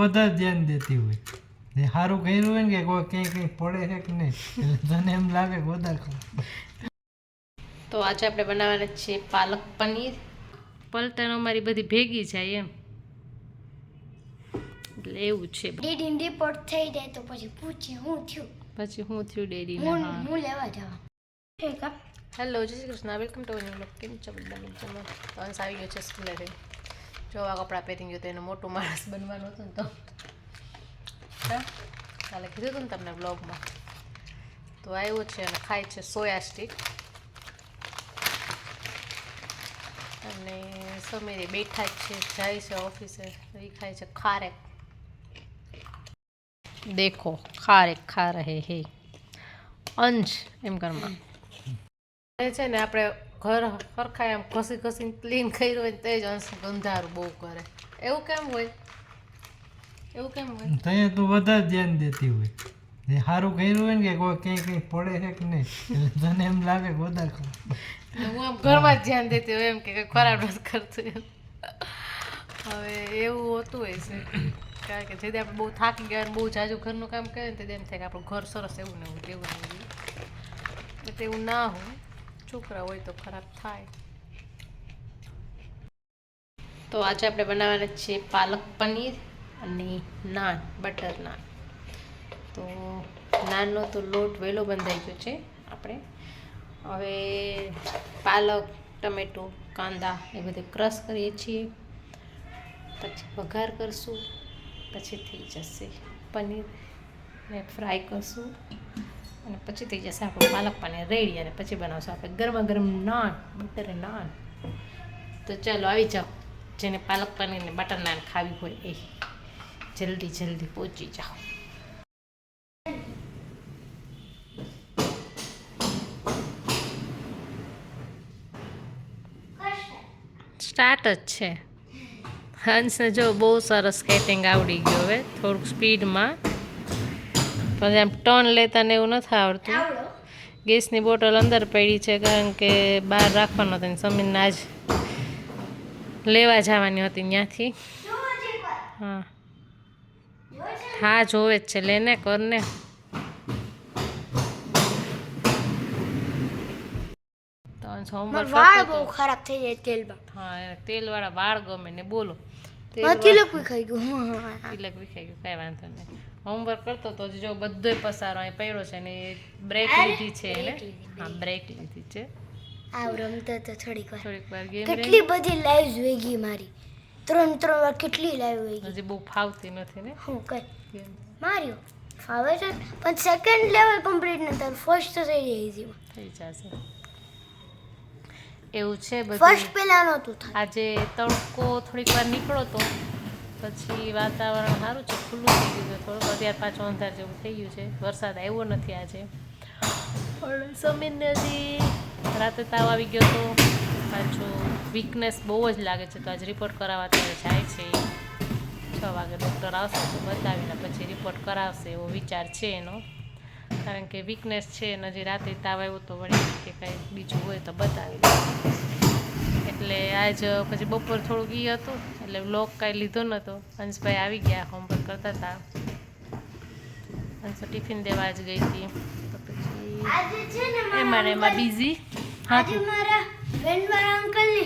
વધારે ધ્યાન દેતી હોય. ને સારું કર્યું હોય ને કે કોઈ કંઈ કંઈ પડે છે કે નહીં એટલે તને એમ લાગે કે વધારે ખબર તો આજે આપણે બનાવવાના છે પાલક પનીર. પલટણ અમારી બધી ભેગી જાય એમ. એટલે એવું છે. ડેડી રિપોર્ટ થઈ જાય તો પછી પૂછે હું થયું. પછી હું થયું ડેડી હું હા. હું લેવા જવા? ઠીક હેલો જય Shri Krishna. Welcome to new કેમ છો બધા? મજામાં? તો અંશ આવી ગયો છે સ્કૂલેથી જો આ કપડાં પહેરી ગયો તો એને મોટો માણસ બનવાનું હતું ને તો? કાલે કીધું હતું ને તમને બ્લોગમાં તો આવ્યો છે અને ખાય છે સોયા સ્ટીક અને સમીરે બેઠા જ છે, જાય છે ઓફિસે એ. ખાય છે ખારેક. દેખો, ખારેક ખા રહે હે. અંશ એમ કરમાં એ છે ને આપણે ઘર સરખાય આમ ઘસી ઘસીને ક્લીન કર્યું હોય તે જ અંશ ગંધારું બહુ કરે. એવું કેમ હોય? એવું કેમ હોય? ત્યાં તું વધારે ધ્યાન દેતી હોય. ને સારું કર્યું હોય ને કે કોઈ કંઈ કંઈ પડે છે કે નહીં એટલે તને એમ લાગે કે વધારે ખબર હું આમ ઘરમાં જ ધ્યાન દેતી હોય એમ કે ખરાબ નથી કરતું એમ. હવે એવું હોતું હોય છે. કારણ કે જેથી આપણે બહુ થાકી ગયા અને બહુ જાજુ ઘરનું કામ કરીએ ને તેથી એમ થાય કે આપણું ઘર સરસ એવું ને એવું તેવું ને એવું એટલે એવું ના હોય. છોકરા હોય તો ખરાબ થાય. તો આજે આપણે બનાવવાના છે પાલક પનીર અને નાન, બટર નાન. તો નાનનો તો લોટ વહેલો બંધાઈ ગયો છે આપણે. હવે પાલક, ટમેટું, કાંદા એ બધું ક્રશ કરીએ છીએ. પછી વઘાર કરશું, પછી થઈ જશે પનીર ને ફ્રાય કરશું. અને પછી થઈ જશે આપણું પાલક પનીર રેડી અને પછી બનાવશું આપણે. ગરમા ગરમ નાન બટર નાન. તો ચાલો આવી જાઓ. જેને પાલક પનીર ને બટર નાન ખાવી હોય એ જલ્દી જલ્દી પહોંચી જાઓ. સ્ટાર્ટ જ છે. હંસને જો બહુ સરસ સ્કેટિંગ આવડી ગયું હવે. થોડુંક સ્પીડમાં પછી આમ ટર્ન લેતા ને એવું નથી આવડતું. ગેસની બોટલ અંદર પડી છે કારણ કે બહાર રાખવાનો હતો ને સમીરને આજ લેવા જવાની હતી ત્યાંથી. હા. હા જોવે જ છે. લેને કરને homework વાળ બહુ ખરાબ થઈ જાય તેલમાં. હા તેલવાળા વાળ ગમે ને બોલો. તિલક બી ખાઈ ગયું. તિલક વિખાઈ ગયું કાંઈ વાંધો નહીં. હોમવર્ક કરતો તો જો બધોય પસારો અહીં પડ્યો છે ને બ્રેક લીધી છે એને. હા બ્રેક લીધી છે. આવ રમતો તો થોડીક વાર. થોડીક વાર ગેમ કેટલી બધી લાઈવ જોઈ ગઈ મારી. ત્રણ ત્રણ વાર કેટલી લાઈવ હોય ગઈ હજી બહુ ફાવતી નથી ને. હું કઈ? માર્યો. ફાવે છે? પણ સેકન્ડ લેવલ કમ્પ્લીટ નથી. ફર્સ્ટ તો થઈ જાય થઈ જશે. એવું છે બધું. ફર્સ્ટ પહેલા નહોતું થતું આજે તડકો થોડીક વાર નીકળો તો પછી વાતાવરણ સારું છે ખુલ્લું થઈ ગયું છે થોડુંક. અત્યારે પાછો અંધાર જેવું થઈ ગયું છે. વરસાદ આવ્યો નથી આજે. પણ સમીરને હજી રાતે તાવ આવી ગયો તો પાછો વીકનેસ બહુ જ લાગે છે. તો આજે રિપોર્ટ કરાવવા ત્યારે જાય છે. છ વાગે ડૉક્ટર આવશે તો બતાવીને પછી રિપોર્ટ કરાવશે એવો વિચાર છે એનો. કારણ કે વીકનેસ છે અને હજી રાતે તાવ આવ્યો તો વળી કે કાંઈ બીજું હોય તો બતાવી એટલે આજ પછી બપોર થોડુંક એ હતું એટલે બ્લોક કાંઈ લીધો નહોતો હંસભાઈ આવી ગયા હોમવર્ક કરતા હતા. હંસો ટિફિન દેવા જ ગઈ હતી. તો પછી એમાં એમાં બિઝી હા મારા અંકલને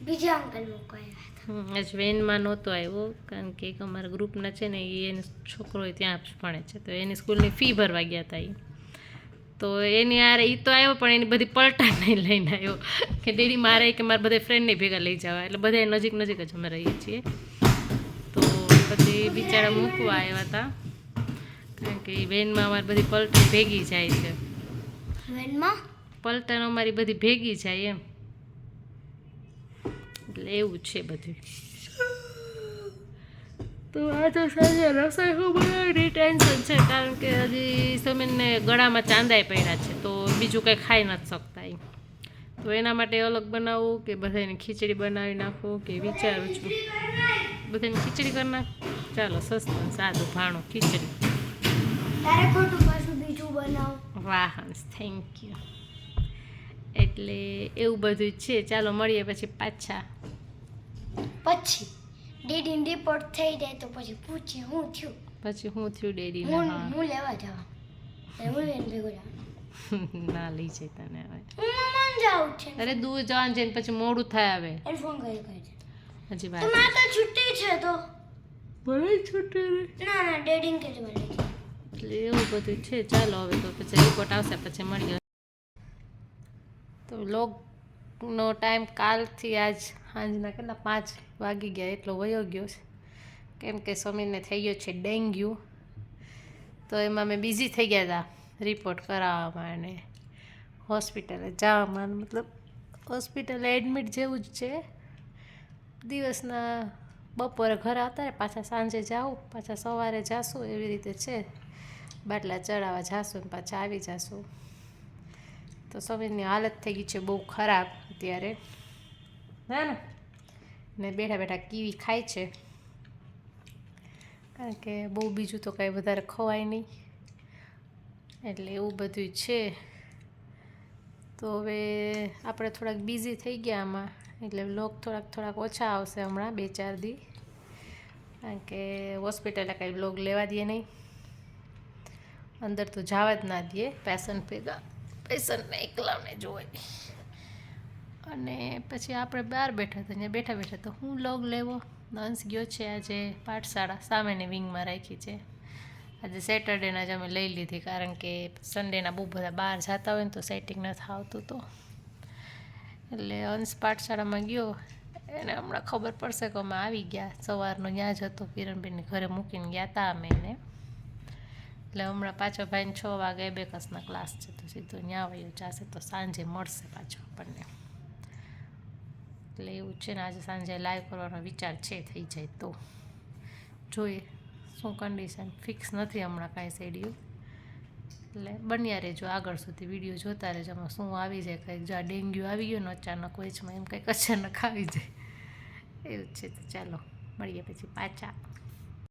બીજા અંકલ આજ વેનમાં નહોતો આવ્યો કારણ કે એક અમારા ગ્રુપના છે ને એ એનો છોકરો ત્યાં ભણે છે તો એની સ્કૂલની ફી ભરવા ગયા હતા એ તો એની આરે એ તો આવ્યો પણ એની બધી પલટા નહીં લઈને આવ્યો કે ડેડી મારે કે મારા બધા ફ્રેન્ડને ભેગા લઈ જવા એટલે બધા નજીક નજીક જ અમે રહીએ છીએ તો પછી બિચારા મૂકવા આવ્યા હતા કારણ કે એ વેનમાં અમારી બધી પલટણ ભેગી જાય છે વેનમાં પલટણ અમારી બધી ભેગી જાય એમ એટલે એવું છે બધું. તો આ તો સાંજે રસોઈ હું બધી ટેન્શન છે કારણ કે હજી સમીરને ગળામાં ચાંદાઈ પડ્યા છે તો બીજું કંઈ ખાઈ નથી શકતા એમ. તો એના માટે અલગ બનાવવું કે બધાને ખીચડી બનાવી નાખો કે વિચારું છું. બધાને ખીચડી કરી નાખ. ચાલો સસ્તું સાદું ભાણું ખીચડી. તારે ખોટું પાછું બીજું બનાવ. વાહ થેન્ક યુ એટલે એવું બધું છે. ચાલો મળીએ પછી પાછા. પછી ડેડી રિપોર્ટ થઈ જાય તો પછી પૂછે હું થયું? પછી હું થયું ડેડી હું હું. લેવા જવા હું એને ભેગો જવા ના લઈ જાય તને હવે. હું મમ્મા જાઉં છે. અરે દૂર જવાનું છે પછી મોડું થાય હવે. એને ફોન કરી કરી હજી તો વાર તો છુટ્ટી છે તો. ભલે છૂટી રે. ના ના ડેડી કે મને લઈ એટલે એવું બધું છે. ચાલો હવે તો પછી રિપોર્ટ આવશે પછી મળીએ. તો લોગનો ટાઈમ કાલથી આજ સાંજના કેટલા? પાંચ વાગી ગયા, એટલો વયો ગયો છે. કેમ કે સમીરને થઈ ગયો છે ડેન્ગ્યુ. તો એમાં મેં બિઝી થઈ ગયા હતા રિપોર્ટ કરાવવામાં અને હોસ્પિટલે જવામાં મતલબ હોસ્પિટલે એડમિટ જેવું જ છે. દિવસના બપોરે ઘરે આવતા ને પાછા સાંજે જાઉં, પાછા સવારે જાશું, એવી રીતે છે. બાટલા ચડાવવા જાશું ને પાછા આવી જાશું. તો સમીરની હાલત થઈ ગઈ છે બહુ ખરાબ અત્યારે. ના ને? ને બેઠા બેઠા કીવી ખાય છે. કારણ કે બહુ બીજું તો કાંઈ વધારે ખવાય નહીં. એટલે એવું બધું છે. તો હવે આપણે થોડાક બિઝી થઈ ગયા આમાં. એટલે લોક થોડાક થોડાક ઓછા આવશે હમણાં, બે ચાર દી. કારણ કે હોસ્પિટલે કાંઈ બ્લોગ લેવા દે નહીં. અંદર તો જવા જ ના દે. પેશન્ટ ભેગા. પેશન્ટને એકલાને જોવે. અને પછી આપણે બહાર બેઠા હતા, અહીંયા બેઠા બેઠા તો હું લોગ લેવો? અંશ ગયો છે આજે પાઠશાળા, સામેની વિંગમાં રાખી છે. આજે સેટરડેના જ અમે લઈ લીધી, કારણ કે સન્ડેના બહુ બધા બહાર જતા હોય ને તો સેટિંગ નથી આવતું તો. એટલે અંશ પાઠશાળામાં ગયો, એને હમણાં ખબર પડશે કે અમે આવી ગયા. સવારનો ત્યાં જ હતો કિરણબેનને ઘરે મૂકીને ગયા હતા અમે એને. એટલે હમણાં પાછો ભાઈને છ વાગે બે કસના ક્લાસ છે, તો સીધો ત્યાં વયો જશે, તો સાંજે મળશે પાછો આપણને. એટલે એવું છે ને, આજે સાંજે લાઈવ કરવાનો વિચાર છે, થઈ જાય તો. જોઈએ, શું કન્ડિશન ફિક્સ નથી હમણાં કાંઈ શેડ્યુલ એટલે બન્યા રહેજો આગળ સુધી વીડિયો જોતા રહેજો, આમાં શું આવી જાય, કંઈક જો આ ડેન્ગ્યુ આવી ગયો ને, અચાનક વેચમાં એમ કંઈક અચાનક આવી જાય. એવું છે તો ચાલો, મળીએ પછી પાછા.